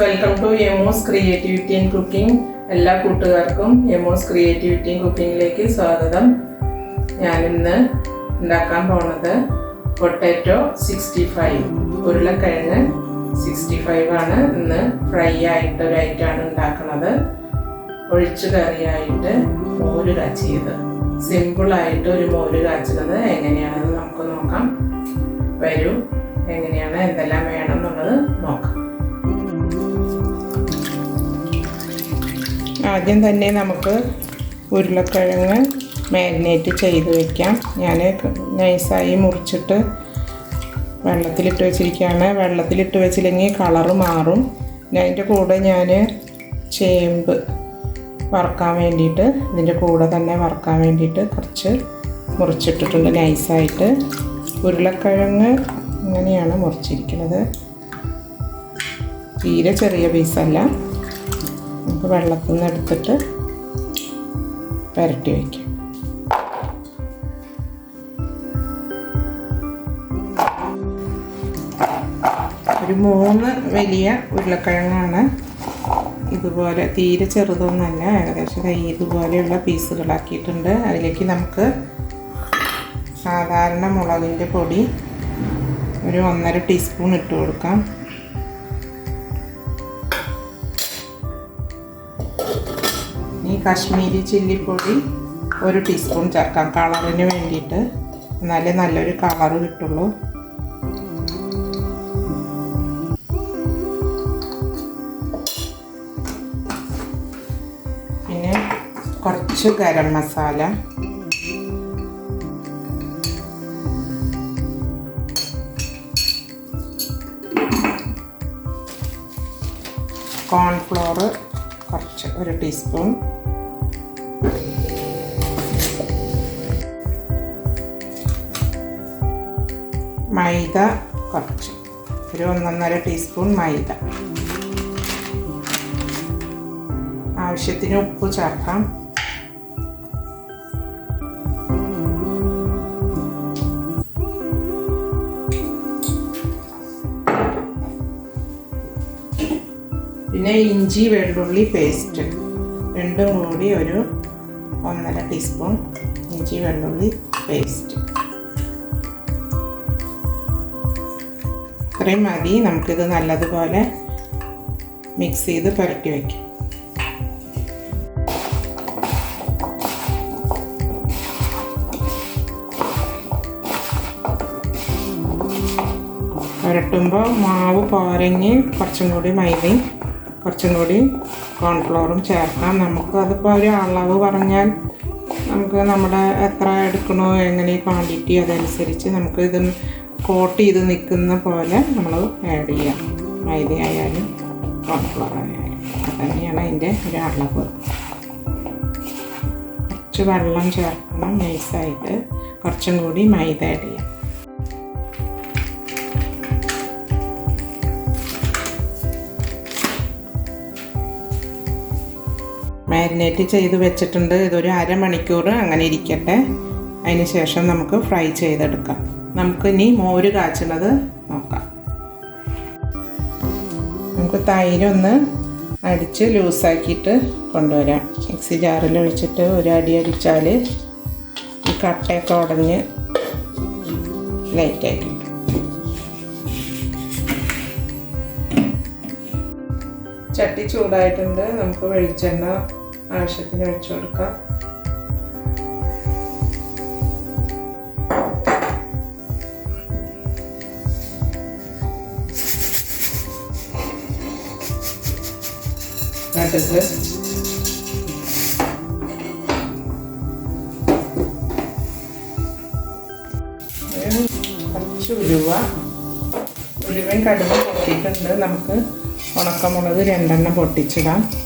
Welcome to Emos creativity and cooking എല്ലാ കൂട്ടുകാർക്കും എമോസ് creativity and കുക്കിങ്ങിലേക്ക് സ്വാഗതം. ഞാനിന്ന് ഉണ്ടാക്കാൻ പോണത് പൊട്ടാറ്റോ സിക്സ്റ്റി ഫൈവ്. ഉരുളക്കിഴങ്ങ് സിക്സ്റ്റി ഫൈവ് ആണ്. ഇന്ന് ഫ്രൈ ആയിട്ട് ഒരു ഐറ്റമാണ് ഉണ്ടാക്കുന്നത് ഒഴിച്ചു കറിയായിട്ട് മോര് കാച്ചിയത്. സിമ്പിളായിട്ട് ഒരു മോര് കാച്ചുന്നത് എങ്ങനെയാണെന്ന് നമുക്ക് നോക്കാം. വരൂ എങ്ങനെയാണ് എന്തെല്ലാം വേണം ആദ്യം തന്നെ നമുക്ക് ഉരുളക്കിഴങ്ങ് മാരിനേറ്റ് ചെയ്ത് വെക്കാം. ഞാൻ നൈസായി മുറിച്ചിട്ട് വെള്ളത്തിലിട്ട് വെച്ചിരിക്കുകയാണ്. വെള്ളത്തിലിട്ട് വെച്ചില്ലെങ്കിൽ കളറ് മാറും. പിന്നെ അതിന്റെ കൂടെ ഞാൻ ചേമ്പ് വറക്കാൻ വേണ്ടിയിട്ട് ഇതിന്റെ കൂടെ തന്നെ വറക്കാൻ വേണ്ടിയിട്ട് കുറച്ച് മുറിച്ചിട്ടിട്ടുണ്ട് നൈസായിട്ട്. ഉരുളക്കിഴങ്ങ് അങ്ങനെയാണ് മുറിച്ചിരിക്കുന്നത്. തീരെ ചെറിയ പീസല്ല നമുക്ക് വെള്ളത്തിൽ നിന്ന് എടുത്തിട്ട് പുരട്ടി വയ്ക്കാം ഒരു മൂന്ന് വലിയ ഉരുളക്കിഴങ്ങാണ്. ഇതുപോലെ തീരെ ചെറുതൊന്നല്ല ഏകദേശം കൈ ഇതുപോലെയുള്ള പീസുകളാക്കിയിട്ടുണ്ട്. അതിലേക്ക് നമുക്ക് സാധാരണ മുളകിന്റെ പൊടി ഒരു ഒന്നര ടീസ്പൂൺ ഇട്ട് കൊടുക്കാം. ഈ കാശ്മീരി ചില്ലിപ്പൊടി ഒരു ടീസ്പൂൺ ചേർക്കാം. കളറിന് വേണ്ടിയിട്ട്. എന്നാലേ നല്ലൊരു കളറ് കിട്ടുള്ളൂ. പിന്നെ കുറച്ച് ഗരം മസാല. കോൺഫ്ലോർ കുറച്ച് ഒരു ടീസ്പൂൺ. മൈദ കുറച്ച്. ഒരു ഒന്നൊന്നര ടീസ്പൂൺ മൈദ. ആവശ്യത്തിന് ഉപ്പ് ചേർക്കാം. പിന്നെ ഇഞ്ചി വെള്ളുള്ളി പേസ്റ്റ്. രണ്ടും കൂടി ഒരു ഒന്നര ടീസ്പൂൺ ഇഞ്ചി വെള്ളുള്ളി പേസ്റ്റ്. ഇത്രയും മതി. നമുക്കിത് നല്ലതുപോലെ മിക്സ് ചെയ്ത് പുരട്ടി വയ്ക്കാം പുരട്ടുമ്പോൾ മാവ് പോരങ്ങി കുറച്ചും കൂടി മൈദയും കുറച്ചും കൂടി കോൺഫ്ലോറും ചേർക്കാം. നമുക്ക് അതിപ്പോൾ ഒരു അളവ് പറഞ്ഞാൽ നമുക്ക് നമ്മുടെ എത്ര എടുക്കണോ എങ്ങനെ ക്വാണ്ടിറ്റി അതനുസരിച്ച് നമുക്ക് ഇത് കോട്ട് ചെയ്ത് നിൽക്കുന്ന പോലെ നമ്മൾ ആഡ് ചെയ്യാം മൈദ ആയാലും കോൺഫ്ലവർ ആയാലും. തന്നെയാണ് അതിന്റെ ഒരു അളവ്. കുറച്ച് വെള്ളം ചേർക്കണം. നൈസായിട്ട് കുറച്ചും കൂടി മൈദ ആഡ് ചെയ്യാം. മാരിനേറ്റ് ചെയ്ത് വെച്ചിട്ടുണ്ട്. ഇതൊരു അരമണിക്കൂർ അങ്ങനെ ഇരിക്കട്ടെ. അതിന് ശേഷം നമുക്ക് ഫ്രൈ ചെയ്തെടുക്കാം. നമുക്ക് ഇനി മോര് കാച്ചുന്നത് നോക്കാം. നമുക്ക് തൈരൊന്ന് അടിച്ച് ലൂസാക്കിയിട്ട് കൊണ്ടുവരാം. മിക്സി ജാറിൽ ഒഴിച്ചിട്ട് ഒരു അടി അടിച്ചാൽ ഈ കട്ടയൊക്കെ ഉടഞ്ഞ് ലൈറ്റായി ചട്ടി ചൂടായിട്ടുണ്ട്. നമുക്ക് വെളിച്ചെണ്ണ ആവശ്യത്തിന് ഒഴിച്ചു കൊടുക്കാം. കടുക് കുറച്ച് ഉലുവ. ഉലുവയും കടുക് പൊട്ടിയിട്ടുണ്ട്. നമുക്ക് ഉണക്കമുളക് രണ്ടെണ്ണം പൊട്ടിച്ചിടാം.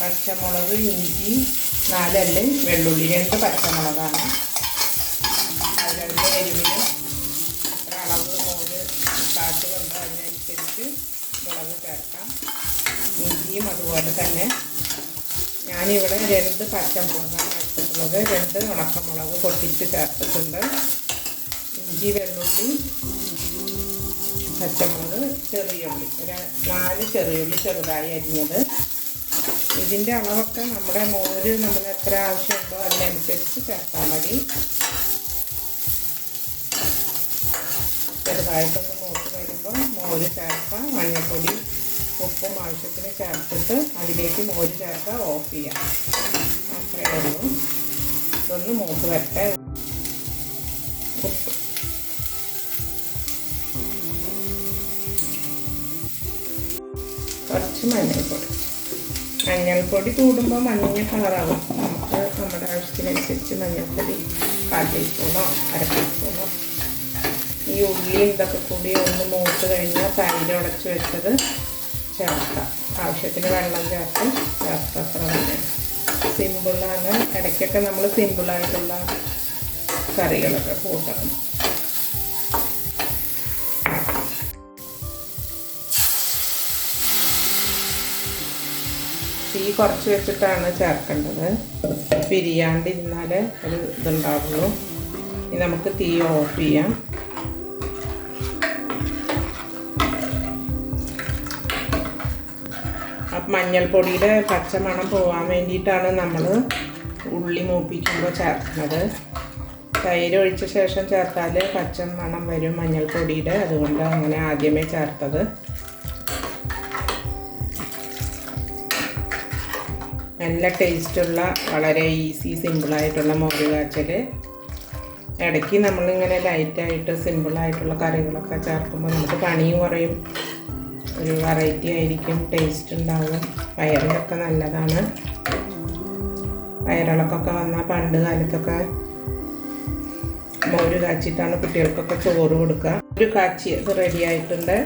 പച്ചമുളക് ഇഞ്ചി നാലല്ല് വെള്ളുള്ളി. രണ്ട് പച്ചമുളകാണ്. അതിലുള്ള എരിവിന് എത്ര അളവ് മോര് കാട്ടുകൊണ്ടോ അതിനനുസരിച്ച് മുളക് ചേർക്കാം. ഇഞ്ചിയും അതുപോലെ തന്നെ ഞാനിവിടെ രണ്ട് പച്ചമുളകാണ് എടുത്തിട്ടുള്ളത് രണ്ട് ഉണക്കമുളക് പൊട്ടിച്ച് ചേർത്തിട്ടുണ്ട്. ഇഞ്ചി വെള്ളുള്ളി പച്ചമുളക് ചെറിയുള്ളി. ഒരു നാല് ചെറിയുള്ളി ചെറുതായി അരിഞ്ഞത്. ഇതിന്റെ അളവൊക്കെ നമ്മുടെ മോര് നമ്മൾ എത്ര ആവശ്യമുണ്ടോ അതിനനുസരിച്ച് ചേർത്താൽ മതി. ചെറുതായിട്ടൊന്ന് മൂത്ത് വരുമ്പോൾ മോര് ചേർക്കാം. മഞ്ഞൾപ്പൊടി ഉപ്പും ആവശ്യത്തിന് ചേർത്തിട്ട് അതിലേക്ക് മോര് ചേർക്കുക ഓഫ് ചെയ്യാം. അത്രയേ ഉള്ളൂ. ഇതൊന്ന് മൂത്ത് വരട്ടെ. ഉപ്പ്. കുറച്ച് മഞ്ഞൾപ്പൊടി. മഞ്ഞൾപ്പൊടി കൂടുമ്പോൾ മഞ്ഞ കളറാവും. നമുക്ക് നമ്മുടെ ആവശ്യത്തിനനുസരിച്ച് മഞ്ഞൾപ്പൊടി കാൽ ടീസ്പൂണോ അര ടീസ്പൂണോ ഈ ഉള്ളിയും ഇതൊക്കെ കൂടി ഒന്ന് മൂത്ത് കഴിഞ്ഞാൽ തൈര് ഉടച്ച് വെച്ചത് ചേർക്കാം. ആവശ്യത്തിന് വെള്ളം ചേർത്ത് ചേർത്ത് അത്ര മതി. സിമ്പിളാണ്. ഇടയ്ക്കൊക്കെ നമ്മൾ സിമ്പിളായിട്ടുള്ള കറികളൊക്കെ കൂട്ടണം. തീ കുറച്ച് വെച്ചിട്ടാണ് ചേർക്കേണ്ടത്. പിരിയാണ്ടിരുന്നാൽ ഒരു ഇതുണ്ടാവുള്ളൂ. ഇനി നമുക്ക് തീ ഓഫ് ചെയ്യാം. മഞ്ഞൾപ്പൊടിയുടെ പച്ചമണം പോകാൻ വേണ്ടിയിട്ടാണ് നമ്മൾ ഉള്ളി മൂപ്പിക്കുമ്പോൾ ചേർക്കുന്നത്. തൈര് ഒഴിച്ച ശേഷം ചേർത്താൽ പച്ച മണം വരും മഞ്ഞൾപ്പൊടിയുടെ. അതുകൊണ്ടാണ് അങ്ങനെ ആദ്യമേ ചേർത്തത്. നല്ല ടേസ്റ്റുള്ള വളരെ ഈസി സിമ്പിളായിട്ടുള്ള മോര് കാച്ചൽ ഇടയ്ക്ക് നമ്മളിങ്ങനെ ലൈറ്റായിട്ട് സിമ്പിളായിട്ടുള്ള കറികളൊക്കെ ചേർക്കുമ്പോൾ നമുക്ക് പണിയും കുറയും. ഒരു വെറൈറ്റി ആയിരിക്കും ടേസ്റ്റ് ഉണ്ടാവും. വയറിനൊക്കെ നല്ലതാണ്. വയറിളക്കൊക്കെ വന്നാൽ പണ്ട് കാലത്തൊക്കെ മോര് കാച്ചിട്ടാണ് കുട്ടികൾക്കൊക്കെ ചോറ് കൊടുക്കുക. ഒരു കാച്ചി അത് റെഡി ആയിട്ടുണ്ട്.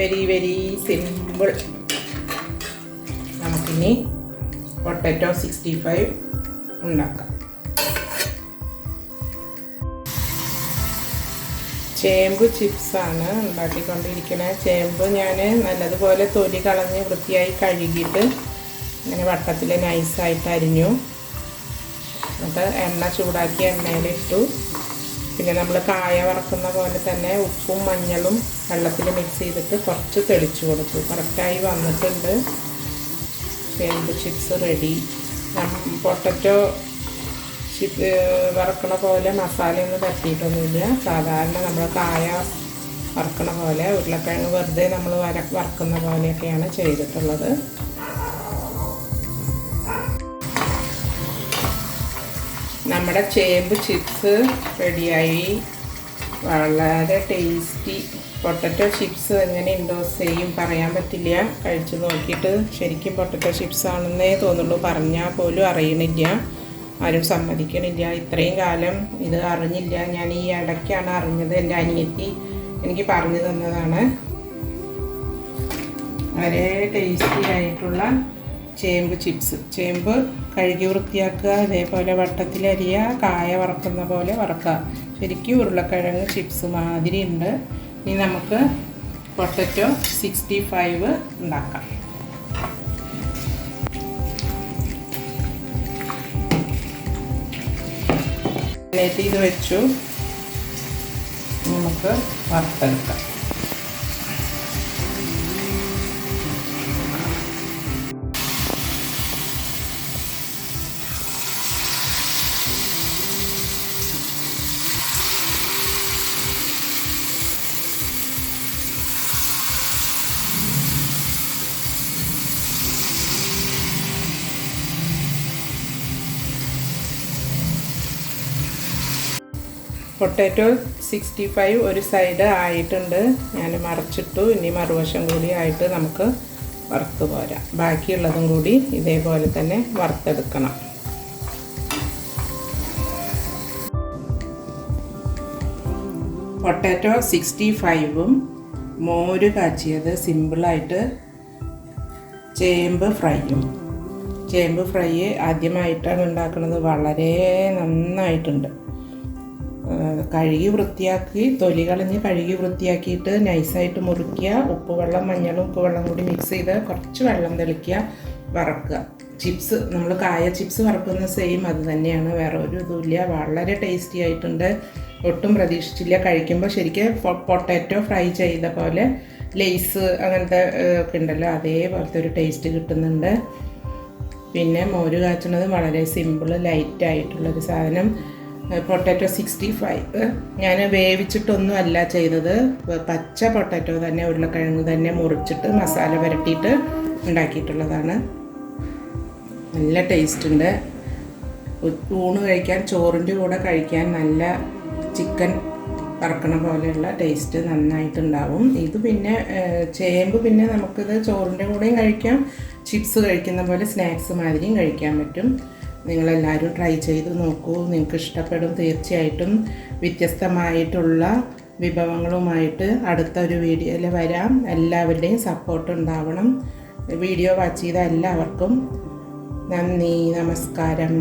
വെരി വെരി സിമ്പിൾ നമുക്കിനി പൊട്ടറ്റോ സിക്സ്റ്റി ഫൈവ് ഉണ്ടാക്കാം. ചേമ്പ് ചിപ്സാണ് ഉണ്ടാക്കിക്കൊണ്ടിരിക്കുന്നത് ചേമ്പ് ഞാൻ നല്ലതുപോലെ തൊലി കളഞ്ഞ് വൃത്തിയായി കഴുകിയിട്ട് ഇങ്ങനെ വട്ടത്തിൽ നൈസായിട്ട് അരിഞ്ഞു. എന്നിട്ട് എണ്ണ ചൂടാക്കി എണ്ണയിലിട്ടു. പിന്നെ നമ്മൾ കായ വറക്കുന്ന പോലെ തന്നെ ഉപ്പും മഞ്ഞളും വെള്ളത്തിൽ മിക്സ് ചെയ്തിട്ട് കുറച്ച് തെളിച്ചു കൊടുത്തു. കറക്റ്റായി വന്നിട്ടുണ്ട്. ചേമ്പ് ചിപ്സ് റെഡി പൊട്ടറ്റോ ചിപ്പ് വറക്കണ പോലെ മസാലയൊന്നും പറ്റിയിട്ടൊന്നുമില്ല. സാധാരണ നമ്മൾ കായ വറക്കണ പോലെ ഉരുളക്കിഴങ്ങ് വെറുതെ നമ്മൾ വര വറക്കുന്ന പോലെയൊക്കെയാണ് ചെയ്തിട്ടുള്ളത്. നമ്മുടെ ചേമ്പ് ചിപ്സ് റെഡിയായി വളരെ ടേസ്റ്റി പൊട്ടറ്റോ ചിപ്സ് എങ്ങനെ ഉണ്ടോ ചെയ്യും പറയാൻ പറ്റില്ല. കഴിച്ചു നോക്കിയിട്ട് ശരിക്കും പൊട്ടറ്റോ ചിപ്സ് ആണെന്നേ തോന്നുള്ളൂ. പറഞ്ഞാൽ പോലും അറിയണില്ല. ആരും സമ്മതിക്കണില്ല. ഇത്രയും കാലം ഇത് അറിഞ്ഞില്ല. ഞാൻ ഈ ഇടയ്ക്കാണ് അറിഞ്ഞത് എന്റെ അനിയത്തി എനിക്ക് പറഞ്ഞു തന്നതാണ്. വളരെ ടേസ്റ്റി ആയിട്ടുള്ള ചേമ്പ് ചിപ്സ്. ചേമ്പ് കഴുകി വൃത്തിയാക്കുക അതേപോലെ വട്ടത്തിലരിയ കായ വറക്കുന്ന പോലെ വറക്കുക. ശരിക്കും ഉരുളക്കിഴങ്ങ് ചിപ്സ് മാതിരി ഉണ്ട് ഇനി നമുക്ക് പൊട്ടറ്റോ സിക്സ്റ്റി ഫൈവ് ഉണ്ടാക്കാം. ഇത് വെച്ചു. നമുക്ക് വറുത്തെടുക്കാം. പൊട്ടാറ്റോ സിക്സ്റ്റി ഫൈവ് ഒരു സൈഡ് ആയിട്ടുണ്ട്. ഞാൻ മറച്ചിട്ടു. ഇനി മറുവശം കൂടി ആയിട്ട് നമുക്ക് വറുത്ത് പോരാം. ബാക്കിയുള്ളതും കൂടി ഇതേപോലെ തന്നെ വറുത്തെടുക്കണം. പൊട്ടാറ്റോ സിക്സ്റ്റി ഫൈവും മോര് കാച്ചിയത് സിമ്പിളായിട്ട് ചേമ്പ് ഫ്രൈയും. ചേമ്പ് ഫ്രൈ ആദ്യമായിട്ടാണ് ഉണ്ടാക്കുന്നത്. വളരെ നന്നായിട്ടുണ്ട്. കഴുകി വൃത്തിയാക്കി തൊലി കളഞ്ഞ് കഴുകി വൃത്തിയാക്കിയിട്ട് നൈസായിട്ട് മുറിക്കുക. ഉപ്പുവെള്ളം മഞ്ഞളും ഉപ്പുവെള്ളം കൂടി മിക്സ് ചെയ്ത് കുറച്ച് വെള്ളം തെളിക്കുക വറക്കുക. ചിപ്സ് നമ്മൾ കായ ചിപ്സ് വറക്കുന്ന സെയിം അത് തന്നെയാണ്. വേറെ ഒരു ഇതുമില്ല വളരെ ടേസ്റ്റി ആയിട്ടുണ്ട്. ഒട്ടും പ്രതീക്ഷിച്ചില്ല. കഴിക്കുമ്പോൾ ശരിക്കും പൊട്ടാറ്റോ ഫ്രൈ ചെയ്ത പോലെ ലേസ് അങ്ങനത്തെ ഒക്കെ ഉണ്ടല്ലോ അതേപോലത്തെ ഒരു ടേസ്റ്റ് കിട്ടുന്നുണ്ട്. പിന്നെ മോര് കാച്ചുന്നത് വളരെ സിമ്പിൾ ലൈറ്റ് ആയിട്ടുള്ളൊരു സാധനം. പൊട്ടാറ്റോ സിക്സ്റ്റി ഫൈവ് ഞാൻ വേവിച്ചിട്ടൊന്നും അല്ല ചെയ്തത്. പച്ച പൊട്ടാറ്റോ തന്നെ ഉരുളക്കിഴങ്ങ് തന്നെ മുറിച്ചിട്ട് മസാല പുരട്ടിയിട്ട് ഉണ്ടാക്കിയിട്ടുള്ളതാണ്. നല്ല ടേസ്റ്റ് ഉണ്ട്. ഊണ് കഴിക്കാൻ ചോറിന്റെ കൂടെ കഴിക്കാൻ നല്ല ചിക്കൻ വറക്കണ പോലെയുള്ള ടേസ്റ്റ് നന്നായിട്ടുണ്ടാവും. ഇത് പിന്നെ ചേമ്പ് പിന്നെ നമുക്കിത് ചോറിന്റെ കൂടെയും കഴിക്കാം. ചിപ്സ് കഴിക്കുന്ന പോലെ സ്നാക്സ് മാതിരിയും കഴിക്കാൻ പറ്റും. നിങ്ങളെല്ലാവരും ട്രൈ ചെയ്ത് നോക്കൂ. നിങ്ങൾക്ക് ഇഷ്ടപ്പെടും തീർച്ചയായിട്ടും. വ്യത്യസ്തമായിട്ടുള്ള വിഭവങ്ങളുമായിട്ട് അടുത്ത ഒരു വീഡിയോയിൽ വരാം. എല്ലാവരുടെയും സപ്പോർട്ട് ഉണ്ടാവണം. വീഡിയോ വാച്ച് ചെയ്ത എല്ലാവർക്കും നന്ദി നമസ്കാരം.